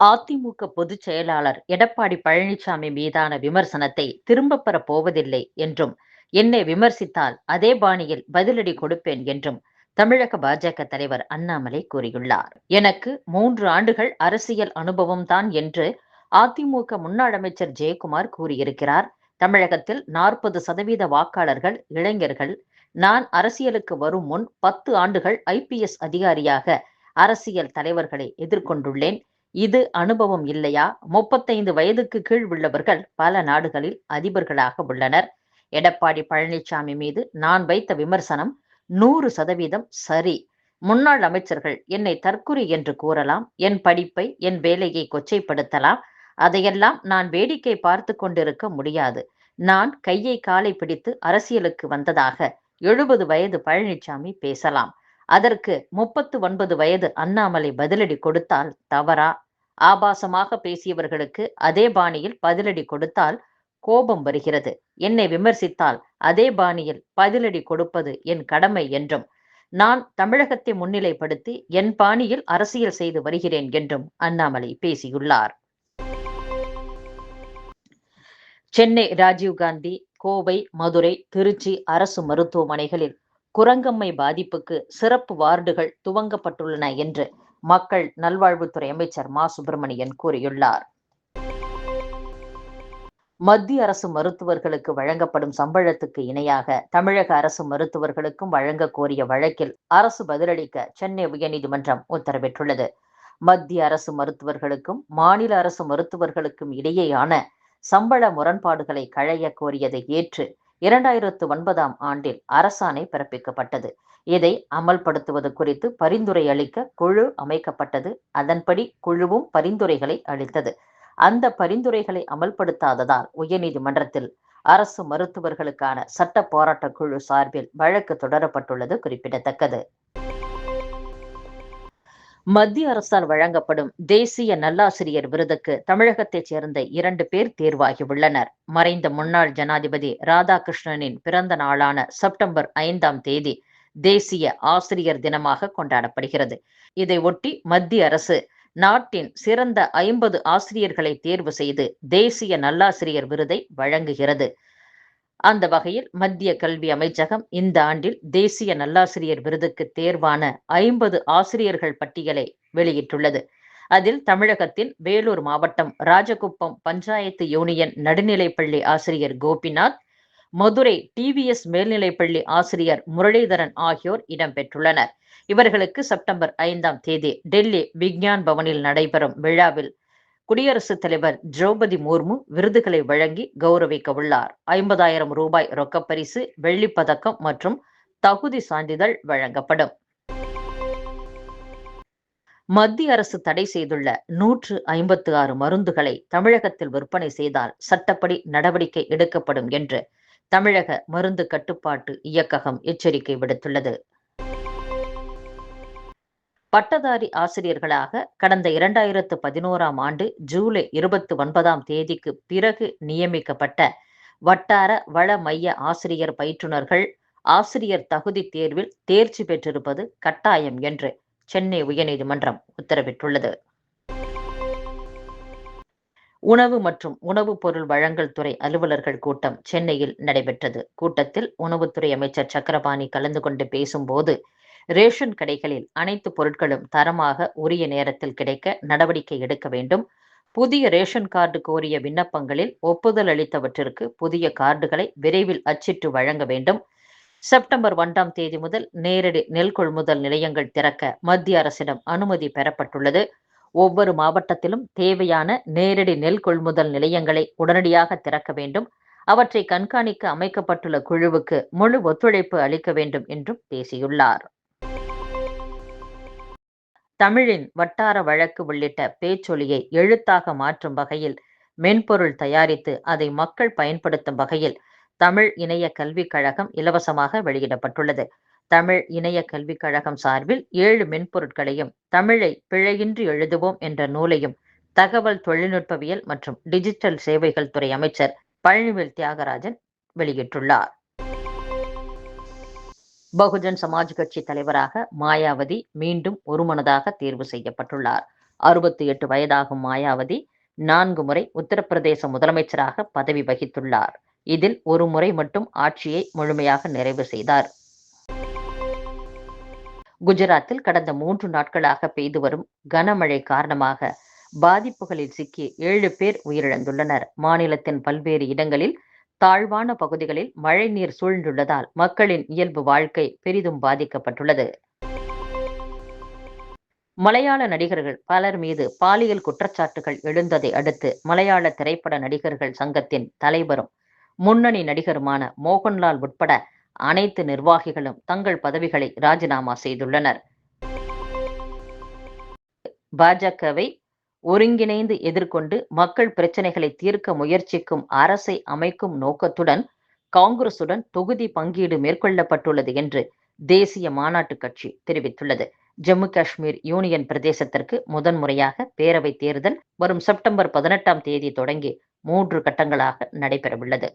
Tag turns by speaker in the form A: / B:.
A: அதிமுக பொதுச் செயலாளர் எடப்பாடி பழனிசாமி மீதான விமர்சனத்தை திரும்பப் பெற போவதில்லை என்றும் என்னை விமர்சித்தால் அதே பாணியில் பதிலடி கொடுப்பேன் என்றும் தமிழக பாஜக தலைவர் அண்ணாமலை கூறியுள்ளார். எனக்கு மூன்று ஆண்டுகள் அரசியல் அனுபவம் தான் என்று அதிமுக முன்னாள் அமைச்சர் ஜெயக்குமார் கூறியிருக்கிறார். தமிழகத்தில் நாற்பது சதவீத வாக்காளர்கள் இளைஞர்கள். நான் அரசியலுக்கு வரும் முன் பத்து ஆண்டுகள் ஐபிஎஸ் அதிகாரியாக அரசியல் தலைவர்களை எதிர்கொண்டுள்ளேன். இது அனுபவம் இல்லையா? முப்பத்தைந்து வயதுக்கு கீழ் உள்ளவர்கள் பல நாடுகளில் அதிபர்களாக உள்ளனர். எடப்பாடி பழனிசாமி மீது நான் வைத்த விமர்சனம் நூறு சதவீதம் சரி. முன்னாள் அமைச்சர்கள் என்னை தற்குறி என்று கூறலாம் என் படிப்பை என் வேலையை கொச்சைப்படுத்தலாம். அதையெல்லாம் நான் வேடிக்கை பார்த்து கொண்டிருக்க முடியாது. நான் கையை காலை பிடித்து அரசியலுக்கு வந்ததாக எழுபது வயது பழனிசாமி பேசலாம். அதற்கு முப்பத்து ஒன்பது வயது அண்ணாமலை பதிலடி கொடுத்தால் தவறா? ஆபாசமாக பேசியவர்களுக்கு அதே பாணியில் பதிலடி கொடுத்தால் கோபம் வருகிறது. என்னை விமர்சித்தால் அதே பாணியில் பதிலடி கொடுப்பது என் கடமை என்றும் நான் தமிழகத்தை முன்னிலைப்படுத்தி என் பாணியில் அரசியல் செய்து வருகிறேன் என்றும் அண்ணாமலை பேசியுள்ளார். சென்னை ராஜீவ்காந்தி கோவை மதுரை திருச்சி அரசு மருத்துவமனைகளில் குரங்கம்மை பாதிப்புக்கு சிறப்பு வார்டுகள் துவங்கப்பட்டுள்ளன என்று மக்கள் நல்வாழ்வுத்துறை அமைச்சர் மா. சுப்பிரமணியன் கூறியுள்ளார். மத்திய அரசு மருத்துவர்களுக்கு வழங்கப்படும் சம்பளத்துக்கு இணையாக தமிழக அரசு மருத்துவர்களுக்கும் வழங்க கோரிய வழக்கில் அரசு பதிலளிக்க சென்னை உயர்நீதிமன்றம் உத்தரவிட்டுள்ளது. மத்திய அரசு மருத்துவர்களுக்கும் மாநில அரசு மருத்துவர்களுக்கும் இடையேயான சம்பள முரண்பாடுகளை களைய கோரியதை ஏற்று இரண்டாயிரத்து ஒன்பதாம் ஆண்டில் அரசாணை பிறப்பிக்கப்பட்டது. இதை அமல்படுத்துவது குறித்து பரிந்துரை அளிக்க குழு அமைக்கப்பட்டது. அதன்படி குழுவும் பரிந்துரைகளை அளித்தது. அந்த பரிந்துரைகளை அமல்படுத்தாததால் உயர்நீதிமன்றத்தில் அரசு மருத்துவர்களுக்கான சட்ட போராட்ட குழு சார்பில் வழக்கு தொடரப்பட்டுள்ளது குறிப்பிடத்தக்கது. மத்திய அரசால் வழங்கப்படும் தேசிய நல்லாசிரியர் விருதுக்கு தமிழகத்தைச் சேர்ந்த இரண்டு பேர் தேர்வாகியுள்ளனர். மறைந்த முன்னாள் ஜனாதிபதி ராதாகிருஷ்ணனின் பிறந்த நாளான செப்டம்பர் ஐந்தாம் தேதி தேசிய ஆசிரியர் தினமாக கொண்டாடப்படுகிறது. இதை ஒட்டி மத்திய அரசு நாட்டின் சிறந்த ஐம்பது ஆசிரியர்களை தேர்வு செய்து தேசிய நல்லாசிரியர் விருதை வழங்குகிறது. அந்த வகையில் மத்திய கல்வி அமைச்சகம் இந்த ஆண்டில் தேசிய நல்லாசிரியர் விருதுக்கு தேர்வான ஐம்பது ஆசிரியர்கள் பட்டியலை வெளியிட்டுள்ளது. அதில் தமிழகத்தில் வேலூர் மாவட்டம் ராஜகுப்பம் பஞ்சாயத்து யூனியன் நடுநிலைப்பள்ளி ஆசிரியர் கோபிநாத் மதுரை டிவிஎஸ் மேல்நிலைப்பள்ளி ஆசிரியர் முரளிதரன் ஆகியோர் இடம்பெற்றுள்ளனர் இவர்களுக்கு செப்டம்பர் ஐந்தாம் தேதி டெல்லி விக்ஞான் பவனில் நடைபெறும் விழாவில் குடியரசுத் தலைவர் திரௌபதி முர்மு விருதுகளை வழங்கி கௌரவிக்க உள்ளார். ஐம்பதாயிரம் ரூபாய் ரொக்கப்பரிசு வெள்ளிப்பதக்கம் மற்றும் தகுதி சான்றிதழ் வழங்கப்படும். மத்திய அரசு தடை செய்துள்ள நூற்று ஐம்பத்து ஆறு மருந்துகளை தமிழகத்தில் விற்பனை செய்தால் சட்டப்படி நடவடிக்கை எடுக்கப்படும் என்று தமிழக மருந்து கட்டுப்பாட்டு இயக்ககம் எச்சரிக்கை விடுத்துள்ளது. பட்டதாரி ஆசிரியர்களாக கடந்த இரண்டாயிரத்து பதினோராம் ஆண்டு ஜூலை இருபத்தி ஒன்பதாம் தேதிக்கு பிறகு நியமிக்கப்பட்ட வட்டார வள மைய ஆசிரியர் பயிற்றுனர்கள் ஆசிரியர் தகுதி தேர்வில் தேர்ச்சி பெற்றிருப்பது கட்டாயம் என்று சென்னை உயர்நீதிமன்றம் உத்தரவிட்டுள்ளது. உணவு மற்றும் உணவுப் பொருள் வழங்கல் துறை அலுவலர்கள் கூட்டம் சென்னையில் நடைபெற்றது. கூட்டத்தில் உணவுத்துறை அமைச்சர் சக்கரபாணி கலந்து கொண்டு பேசும்போது ரேஷன் கடைகளில் அனைத்து பொருட்களும் தரமாக உரிய நேரத்தில் கிடைக்க நடவடிக்கை எடுக்க வேண்டும். புதிய ரேஷன் கார்டு கோரிய விண்ணப்பங்களில் ஒப்புதல் அளித்தவற்றிற்கு புதிய கார்டுகளை விரைவில் அச்சிட்டு வழங்க வேண்டும். செப்டம்பர் ஒன்றாம் தேதி முதல் நேரடி நெல் கொள்முதல் நிலையங்கள் திறக்க மத்திய அரசிடம் அனுமதி பெறப்பட்டுள்ளது. ஒவ்வொரு மாவட்டத்திலும் தேவையான நேரடி நெல் கொள்முதல் நிலையங்களை உடனடியாக திறக்க வேண்டும். அவற்றை கண்காணிக்க அமைக்கப்பட்டுள்ள குழுவுக்கு முழு ஒத்துழைப்பு அளிக்க வேண்டும் என்றும் பேசியுள்ளார். தமிழின் வட்டார வழக்கு உள்ளிட்ட பேச்சொலியை எழுத்தாக மாற்றும் வகையில் மென்பொருள் தயாரித்து அதை மக்கள் பயன்படுத்தும் வகையில் தமிழ் இணைய கல்விக் கழகம் இலவசமாக வெளியிடப்பட்டுள்ளது. தமிழ் இணைய கல்விக் கழகம் சார்பில் ஏழு மென்பொருட்களையும் தமிழை பிழையின்றி எழுதுவோம் என்ற நூலையும் தகவல் தொழில்நுட்பவியல் மற்றும் டிஜிட்டல் சேவைகள் துறை அமைச்சர் பழனிவேல் தியாகராஜன் வெளியிட்டுள்ளார். பகுஜன் சமாஜ் கட்சி தலைவராக மாயாவதி மீண்டும் ஒருமனதாக தேர்வு செய்யப்பட்டுள்ளார். அறுபத்தி எட்டு வயதாகும் மாயாவதி நான்கு முறை உத்தரப்பிரதேச முதலமைச்சராக பதவி வகித்துள்ளார். இதில் ஒரு முறை மட்டும் ஆட்சியை முழுமையாக நிறைவு செய்தார். குஜராத்தில் கடந்த மூன்று நாட்களாக பெய்து வரும் கனமழை காரணமாக பாதிப்புகளில் சிக்கி ஏழு பேர் உயிரிழந்துள்ளனர். மாநிலத்தின் பல்வேறு இடங்களில் தாழ்வான பகுதிகளில் மழைநீர் சூழ்ந்துள்ளதால் மக்களின் இயல்பு வாழ்க்கை பெரிதும் பாதிக்கப்பட்டுள்ளது. மலையாள நடிகர்கள் பலர் மீது பாலியல் குற்றச்சாட்டுகள் எழுந்ததை அடுத்து மலையாள திரைப்பட நடிகர்கள் சங்கத்தின் தலைவரும் முன்னணி நடிகருமான மோகன்லால் உட்பட அனைத்து நிர்வாகிகளும் தங்கள் பதவிகளை ராஜினாமா செய்துள்ளனர். பாஜகவை ஒருங்கிணைந்து எதிர்கொண்டு மக்கள் பிரச்சனைகளை தீர்க்க முயற்சிக்கும் அரசை அமைக்கும் நோக்கத்துடன் காங்கிரசுடன் தொகுதி பங்கீடு மேற்கொள்ளப்பட்டுள்ளது என்று தேசிய மாநாட்டு கட்சி தெரிவித்துள்ளது. ஜம்மு காஷ்மீர் யூனியன் பிரதேசத்திற்கு முதன்முறையாக பேரவை தேர்தல் வரும் செப்டம்பர் பதினெட்டாம் தேதி தொடங்கி மூன்று கட்டங்களாக நடைபெறவுள்ளது.